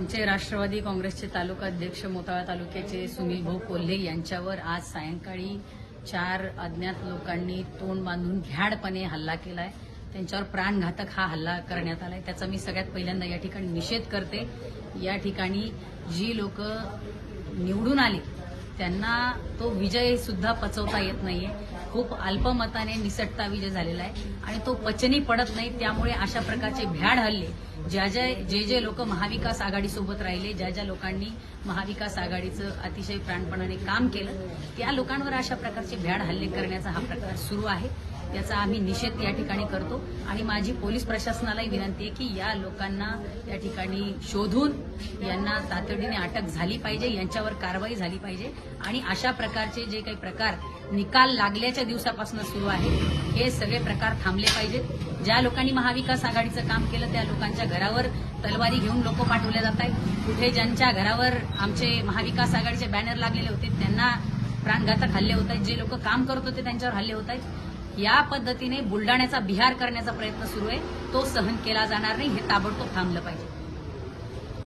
आमचे राष्ट्रवादी काँग्रेसचे तालुका अध्यक्ष मोताळा तालुक्याचे सुनील भाऊ कोल्हे यांच्यावर आज सायंकाळी चार अज्ञात लोकांनी तोंड बांधून घ्याडपणे हल्ला केलाय. त्यांच्यावर प्राणघातक हा हल्ला करण्यात आलाय. त्याचा मी सगळ्यात पहिल्यांदा या ठिकाणी निषेध करते. या ठिकाणी जी लोक निवडून आली त्यांना तो विजय सुद्धा पचवता येत नाहीये. खूप अल्पमताने निसटता विजय झालेला आहे. आणि तो पचनी पडत नाही त्यामुळे अशा प्रकारचे भ्याड हल्ले ज्या ज्या जे जे लोक महाविकास आघाडीसोबत राहिले ज्या ज्या लोकांनी महाविकास आघाडीचं अतिशय प्राणपणाने काम केलं त्या लोकांवर अशा प्रकारचे भ्याड हल्ले करण्याचा हा प्रकार सुरू आहे. याचा आम्ही निषेध या ठिकाणी करतो. आणि माझी पोलीस प्रशासनालाही विनंती आहे की या लोकांना या ठिकाणी शोधून यांना तातडीने अटक झाली पाहिजे यांच्यावर कारवाई झाली पाहिजे. आणि अशा प्रकारचे जे काही प्रकार निकाल लागल्याच्या दिवसापासून सुरू आहे हे सगळे प्रकार थांबले पाहिजेत. ज्या लोकांनी महाविकास आघाडीचं काम केलं त्या लोकांच्या घरावर तलवारी घेऊन लोक पाठवले जात आहेत. कुठे ज्यांच्या घरावर आमचे महाविकास आघाडीचे बॅनर लागलेले होते त्यांना प्राणघातक हल्ले होत आहेत. जे लोक काम करत होते त्यांच्यावर हल्ले होत आहेत. या पद्धतीने बुलडाण्याचा बिहार करण्याचा प्रयत्न सुरू आहे. तो सहन केला जाणार नाही हे ताबडतोब थांबलं पाहिजे.